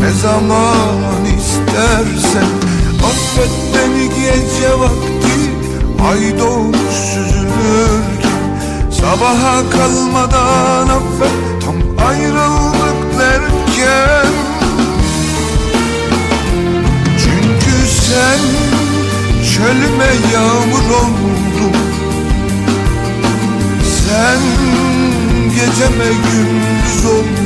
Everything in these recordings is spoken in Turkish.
ne zaman istersen Affet beni gece vakti. Ay doğmuş süzülürken Sabaha kalmadan affet. Tam ayrıldık derken. Çünkü sen çölüme yağmur oldun. Sen geceme gündüz oldun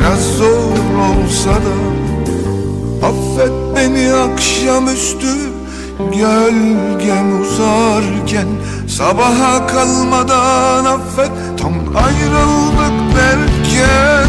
biraz zor olsa da Affet beni akşamüstü gölgem uzarken. Sabaha kalmadan affet tam ayrıldık derken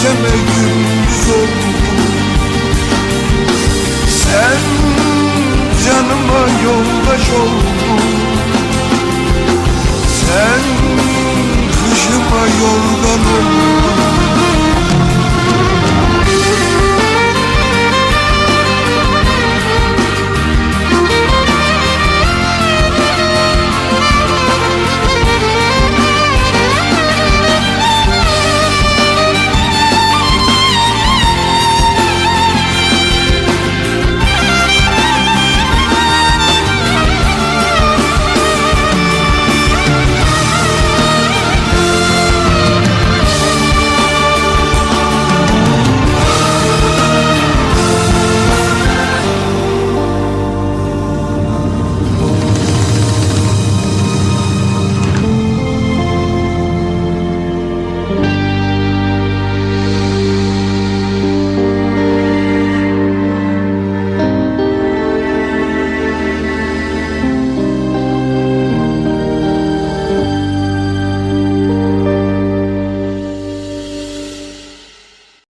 geceme gündüz